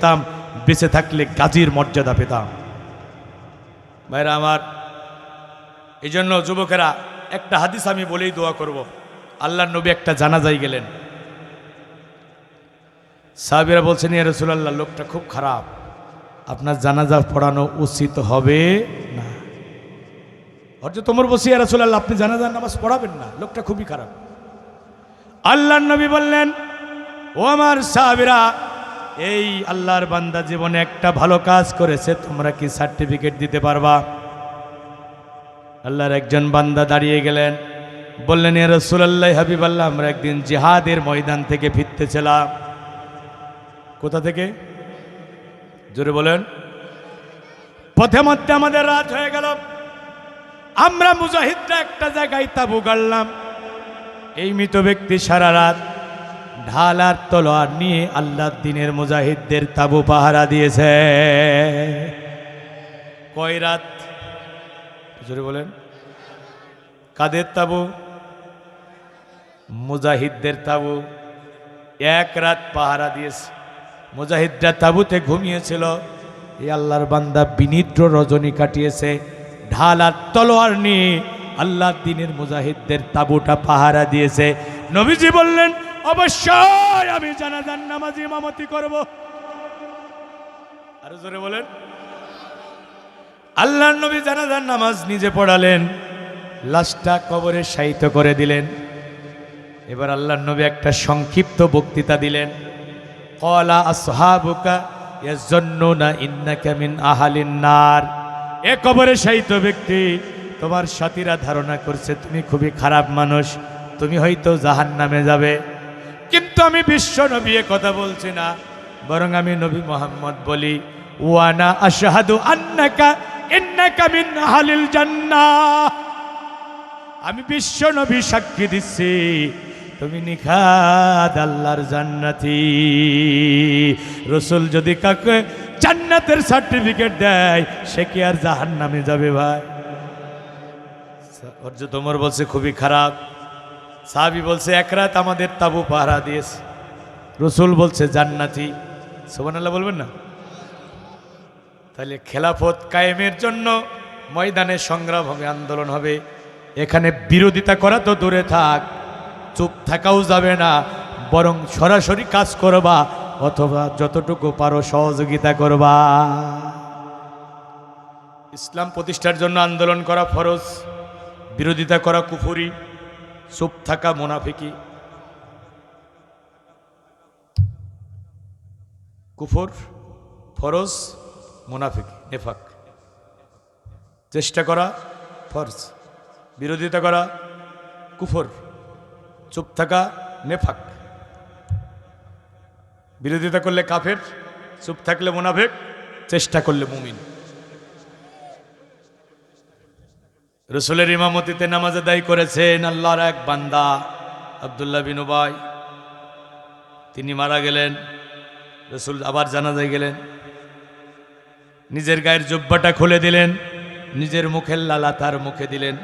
পেতাম, বেঁচে থাকলে গাজীর মর্যাদা পেতাম। ভাইরা আমার এই জন্য যুবকেরা, একটা হাদিস আমি বলেই দোয়া করব। আল্লাহ নবী একটা জানাজাই গেলেন। সাহাবিরা বলছেন ইয়া রসুলাল্লাহ, লোকটা খুব খারাপ। আপনার জানাজা পড়ানো উচিত হবে না। অর্থ তোমার বসে ইয়া রসুলাল্লাহ, আপনি জানাজার নামাজ পড়াবেন না। লোকটা খুবই খারাপ। আল্লাহ নবী বললেন, ও আমার সাহাবিরা এই আল্লাহর বান্দা জীবনে একটা ভালো কাজ করেছে, তোমরা কি সার্টিফিকেট দিতে পারবা? আল্লাহর একজন বান্দা দাঁড়িয়ে গেলেন, বললেন, এ রসুল্লাহ হাবিব আল্লাহ আমরা একদিন জিহাদের ময়দান থেকে ফিরতেছিলাম। কোথা থেকে? জোরে বলেন। পথে মধ্যে আমাদের রাত হয়ে গেল। আমরা মুজাহিদরা একটা জায়গায় তাবু গাড়লাম। এই মৃত ব্যক্তি সারা রাত ঢাল আর তলোয়ার নিয়ে আল্লাহ দিনের মুজাহিদদের তাবু পাহারা দিয়েছে। কয় রাত? জোরে বলেন। কাদের তাবু? মুজাহিদদের তাবু। এক রাত পাহারা দিয়েছে। মুজাহিদরা তাবুতে ঘুমিয়েছিল। এই আল্লাহর বান্দা বিনিদ্র রজনী কাটিয়েছে। ঢাল আর তলোয়ার নিয়ে আল্লাহ দিনের মুজাহিদদের তাবুটা পাহারা দিয়েছে। নবীজি বললেন অবশ্যই আমি জানাজান নামাজ ইমামতি করব। আরও জোরে বলেন। আল্লাহর নবী জানাজান নামাজ নিজে পড়ালেন, লাশটা কবরে শায়িত করে দিলেন। এবার আল্লাহর নবী একটা সংক্ষিপ্ত বক্তৃতা দিলেন। কলা আসহাবুকা ইয়াজন্নুনা ইন্নাকা মিন আহালিন নার। এ কবরে শায়িত ব্যক্তি, তোমার সাথীরা ধারণা করছে, তুমি খুবই খারাপ মানুষ, তুমি হয়তো জাহান নামে যাবে। কিন্তু আমি বিশ্ব নবী কথা বলছি না, বরং আমি নবী মোহাম্মদ বলি, ওয়ানা আশহাদু আন্নাকা, ইন্নাকা মিন আহলিল জান্নাহ। আমি বিশ্ব নবী সাক্ষী দিচ্ছি, তুমি নিখাদ আল্লাহর জান্নাতি। রসুল যদি কাকে জান্নাতের সার্টিফিকেট দেয়, সে কি আর জাহান নামে যাবে ভাই? অর্জ তোমার বলছে খুবই খারাপ। সাহাবি বলছে, এক রাত আমাদের তাবু পাহারা দিয়েছে। রসুল বলছে, জান্নাতি। সোমান আল্লাহ বলবেন না? তাহলে খেলাফত কায়েমের জন্য ময়দানে সংগ্রাম হবে, আন্দোলন হবে। এখানে বিরোধিতা করা তো দূরে থাক, চুপ থাকাও যাবে না, বরং সরাসরি কাজ করবা, অথবা যতটুকু পারো সহযোগিতা করবা। ইসলাম প্রতিষ্ঠার জন্য আন্দোলন করা ফরজ, বিরোধিতা করা কুফুরি। চুপ থাকা মোনাফিকি কুফর, ফরজ, মুনাফিক, নেফাক। চেষ্টা করা, ফরজ। বিরোধিতা করা, কুফর। চুপ থাকা, নেফাক। বিরোধিতা করলে কাফের, চুপ থাকলে মুনাফেক, চেষ্টা করলে মুমিন। রসুলের ইমামতিতে নামাজ আদায় করেছেন আল্লাহর এক বান্দা, আবদুল্লাহ বিনুবাই তিনি মারা গেলেন, রসুল আবার জানাজায় গেলেন। নিজের গায়ের জব্বাটা খুলে দিলেন, নিজের মুখের লালা তার মুখে দিলেন।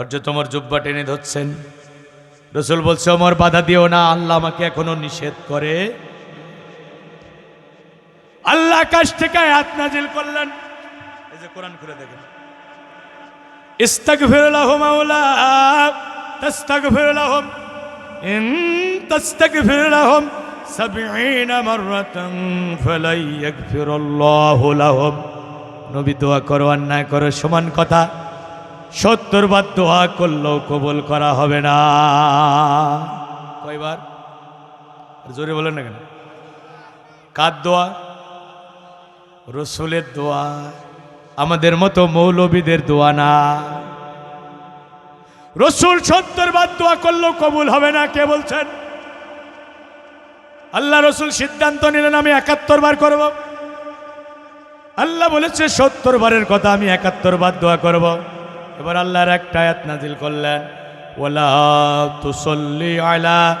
অর্য তোমার জব্বা টেনে ধরছেন। রসুল বলছে আমার বাধা দিও না, আল্লাহ আমাকে এখনও নিষেধ করে। আল্লাহ আকাশ থেকে হাত নাজিল করলেন। এই যে কোরআন খুলে দেখেন। ইস্তাগফির লাহুম মাওলা তাস্তাগফির লাহুম ইন তাস্তাগফির লাহুম 70 মাররাতান ফালাই ইয়াগফিরুল্লাহু লাহুম। নবী দোয়া করো না করো, সমান কথা। সত্তর বার দোয়া করলেও কবুল করা হবে না। কয়বার? জোরে বলেন না কেন? কার দোয়া? রসুলের দোয়া। আমাদের মতো মৌলবীদের দোয়া না। রসুল সত্তর বার দোয়া করলেও কবুল হবে না, কে বলছেন? আল্লাহ রসুল সিদ্ধান্ত নিলেন, আমি একাত্তর বার করব। আল্লাহ বলেছে, সত্তর বারের কথা আমি একাত্তর বার দোয়া করব। এবার আল্লাহর একটা আয়াত নাজিল করলেন ওলা তুসল্লি আলা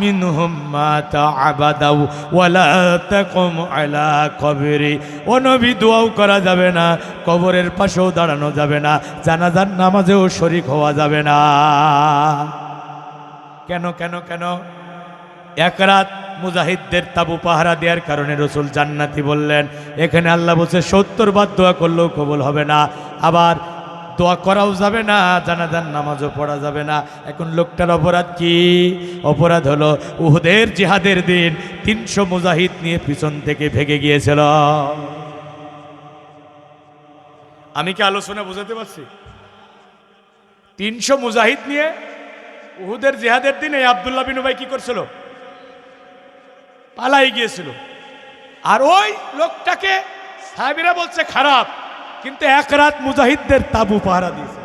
মিনহুম মাতা আবাদাউ ওয়ালা তাকুম আলা কবরি। ও নবী, দোয়াও করা যাবে না, কবরের পাশেও দাঁড়ানো যাবে না, জানাজার নামাজেও শরিক হওয়া যাবে না। কেন কেন কেন? এক রাত মুজাহিদদের তাবু পাহারা দেওয়ার কারণে রসুল জান্নাতি বললেন, এখানে আল্লাহ বলছে, সত্তর বার দোয়া করলেও কবুল হবে না। আবার দোয়া করাও যাবে না জানাজান নামাজও পড়া যাবে না। এখন লোকটার অপরাধ কি? অপরাধ হলো উহুদের জিহাদের দিন তিনশো মুজাহিদ নিয়ে পিছন থেকে ভেগে গিয়েছিল। আমি কি আলোচনা বোঝাতে পারছি? তিনশো মুজাহিদ নিয়ে উহুদের জেহাদের দিনে আবদুল্লাহ বিন উবাই কি করছিল? পালাই গিয়েছিল। আর ওই লোকটাকে সাহেবেরা বলছে, খারাপ কিন্তু এক রাত মুজাহিদদের তাবু পাহারা দিয়েছে।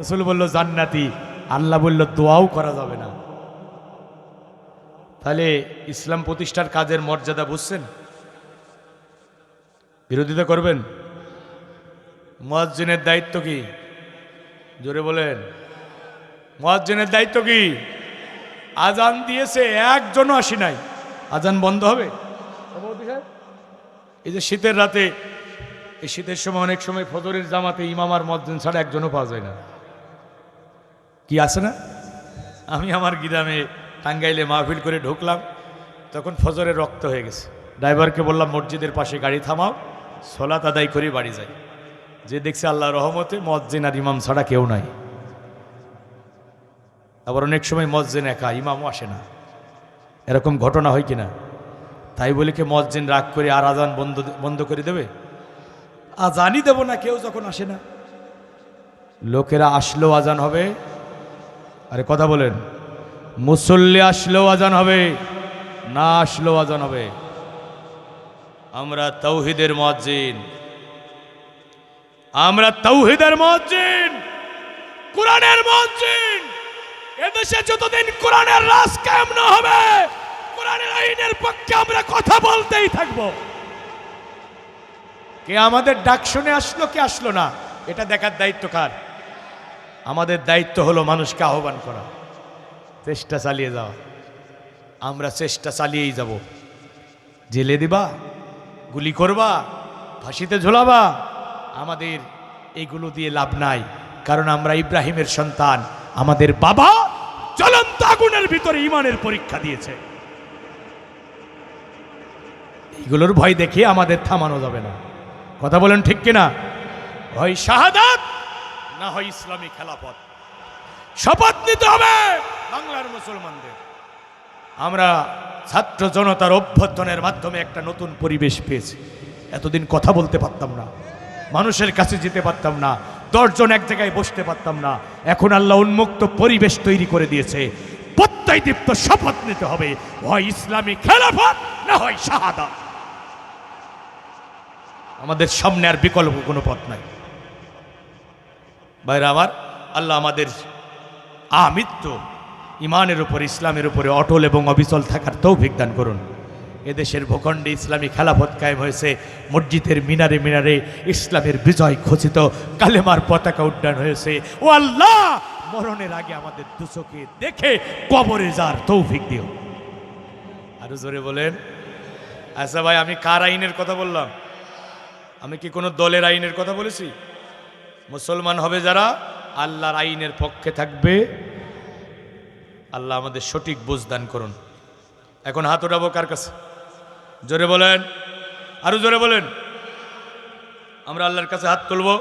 রসুল বলল, জান্নাতি। আল্লাহ বলল, দোয়াও করা যাবে না। তাহলে ইসলাম প্রতিষ্ঠার কাজের মর্যাদা বুঝছেন? বিরোধিতা করবেন? মুয়াজ্জিনের দায়িত্ব কি? জোরে বলেন। মুয়াজ্জিনের দায়িত্ব কি? আজান দিয়েছে, একজনও আসি নাই। আজান বন্ধ হবে? এই যে শীতের রাতে এই শীতের সময় অনেক সময় ফজরের জামাতে ইমাম আর মজ্জিন ছাড়া একজনও পাওয়া যায় না। কি আছে না? আমি আমার গ্রামে টাঙ্গাইলে মাহফিল করে ঢুকলাম, তখন ফজরের রক্ত হয়ে গেছে। ড্রাইভারকে বললাম, মসজিদের পাশে গাড়ি থামাও, সোলাত আদায় করে বাড়ি যাই। যে দেখছে আল্লাহ রহমতে মজ্জিন আর ইমাম ছাড়া কেউ নাই। আবার অনেক সময় মসজিদ একা, ইমামও আসে না। এরকম ঘটনা হয় কিনা? তাই বলে কি মসজিদ রাগ করে আর আজান বন্ধ বন্ধ করে দেবে? আজানই দেব না, কেউ যখন আসে না। লোকেরা আসলেও আজান হবে। আরে কথা বলেন। মুসল্লি আসলেও আজান হবে। না আসলেও আজান হবে। আমরা তৌহিদের মজ্জিন আমরা তৌহিদের মজ্জিন কোরআনের মজ্জিন এদেশে যতদিন কোরআনের রাজ কায়েম না হবে, কোরআনের আইনের পক্ষে আমরা কথা বলতেই থাকব। কে আমাদের ডাক শুনে আসলো, কে আসলো না, এটা দেখার দায়িত্ব কার? আমাদের দায়িত্ব হলো মানুষকে আহ্বান করা, চেষ্টা চালিয়ে যাওয়া। আমরা চেষ্টা চালিয়েই যাব। জেলে দিবা, গুলি করবা, ফাঁসিতে ঝোলাবা, আমাদের এগুলো দিয়ে লাভ নাই, কারণ আমরা ইব্রাহিমের সন্তান, আমাদের বাবা জ্বলন্ত আগুনের ভিতরে ইমানের পরীক্ষা দিয়েছে। এগুলোর ভয় দেখিয়ে আমাদের থামানো যাবে না। কথা বলেন ঠিক কিনা? হয় শাহাদাত, না হয় ইসলামী খেলাপথ। শপথ নিতে হবে বাংলার মুসলমানদের। আমরা ছাত্র জনতার অভ্যর্থনের মাধ্যমে একটা নতুন পরিবেশ পেয়েছি। এতদিন কথা বলতে পারতাম না, মানুষের কাছে যেতে পারতাম না, দশজন এক জায়গায় বসতে পারতাম না। এখন আল্লাহ উন্মুক্ত পরিবেশ তৈরি করে দিয়েছে। প্রত্যয় দীপ্ত শপথ নিতে হবে। হয় ইসলামী খেলাফত না হয় শাহাদা আমাদের সামনে আর বিকল্প কোনো পথ নাই। বাইরে আমার, আল্লাহ আমাদের আমৃত্য ইমানের উপর, ইসলামের উপরে অটল এবং অবিচল থাকার তৌফিক দান করুন। এদেশের ভূখণ্ডে ইসলামী খেলাফত কায়েম হয়েছে, মসজিদের মিনারে মিনারে ইসলামের বিজয় খচিত কালেমার পতাকা উড্ডয়ন হয়েছে। ও আল্লাহ, মরণের আগে আমাদের দুচোকে দেখে কবরে যার তৌফিক দিও। আরও জোরে বলেন। আচ্ছা ভাই, আমি কার আইনের কথা বললাম? আমি কি কোনো দলের আইনের কথা বলেছি? মুসলমান হবে যারা? আল্লাহর আইনের পক্ষে থাকবে। আল্লাহ আমাদের সঠিক বুঝদান করুন। এখন হাত ওঠাবো কার কাছে? জোরে বলেন। আরও জোরে বলেন। আমরা আল্লাহর কাছে হাত তুলবো।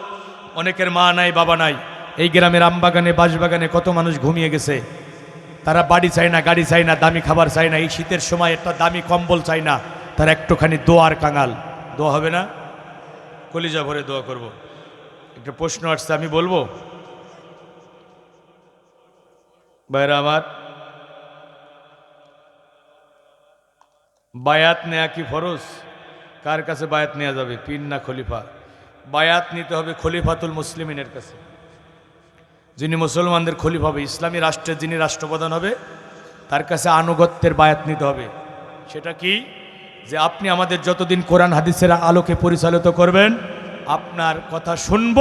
অনেকের মা নাই, বাবা নাই। এই গ্রামের আমবাগানে, বাঁশবাগানে কত মানুষ ঘুমিয়ে গেছে। তারা বাড়ি চায় না, গাড়ি চায় না, দামি খাবার চায় না। এই শীতের সময় একটা দামি কম্বল চায় না। তারা একটুখানি দোয়ার কাঙাল। দোয়া হবে না? কলিজা ভরে দোয়া করব। একটা প্রশ্ন আসছে, আমি বলব? বাইরে আমার, বায়াত নেয়া কি ফরজ? কার কাছে বায়াত নেওয়া যাবে? পীর না খলিফা? বায়াত নিতে হবে খলিফাতুল মুসলিমিনের কাছে। যিনি মুসলমানদের খলিফা হবে, ইসলামী রাষ্ট্রের যিনি রাষ্ট্রপ্রধান হবে, তার কাছে আনুগত্যের বায়াত নিতে হবে। সেটা কি? যে আপনি আমাদের যতদিন কোরআন হাদিসেরা আলোকে পরিচালিত করবেন আপনার কথা শুনব